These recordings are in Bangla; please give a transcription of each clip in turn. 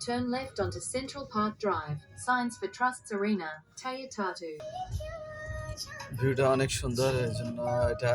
Turn left onto Central Park Drive. Signs for Trusts Arena, Tayatatu. ভিউটা অনেক সুন্দর এই জন্য এটা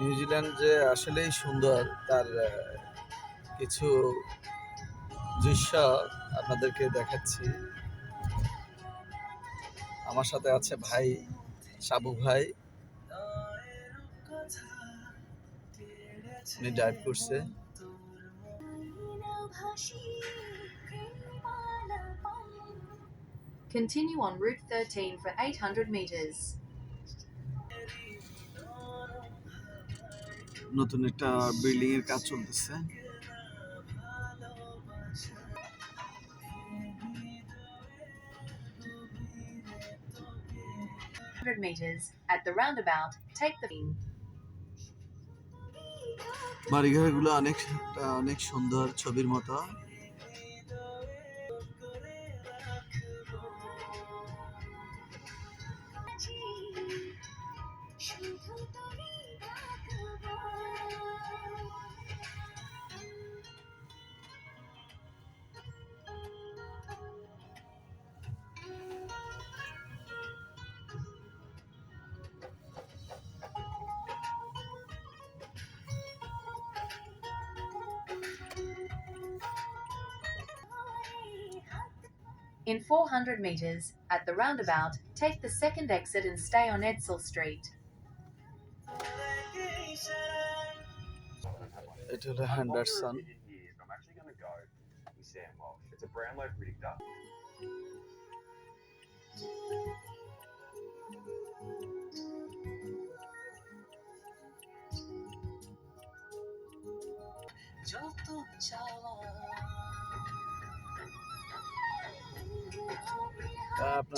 নিউজিল্যান্ড যে আসলেই সুন্দর, তার কিছু দৃশ্য আপনাদেরকে দেখাচ্ছি। আমার সাথে আছে ভাই, সাবু ভাই। উনি ড্রাইভ করছে। Continue on Route 13 for 800 metres. নতুন একটা বিল্ডিং এর কাজ চলতেছে 100 metres. At the roundabout, take the বাড়িঘরগুলো অনেক অনেক সুন্দর ছবির মতো In 400 metres, at the roundabout, take the second exit and stay on Edsel Street. It will Henderson. I'm actually going to go with Sam Walsh. It's a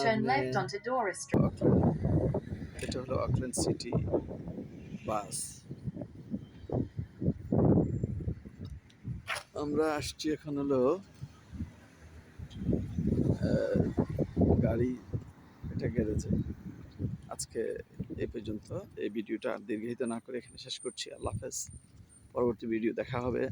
Turn left onto Dora Street. এটা হলো অকল্যান্ড সিটি বাস আমরা আসছি এখন হলো গাড়ি এটা গ্যারেজে। আজকে এই পর্যন্ত। এই ভিডিওটা দীর্ঘায়িত না করে এখানে শেষ করছি। আল্লাহ হাফেজ। পরবর্তী ভিডিও দেখা হবে।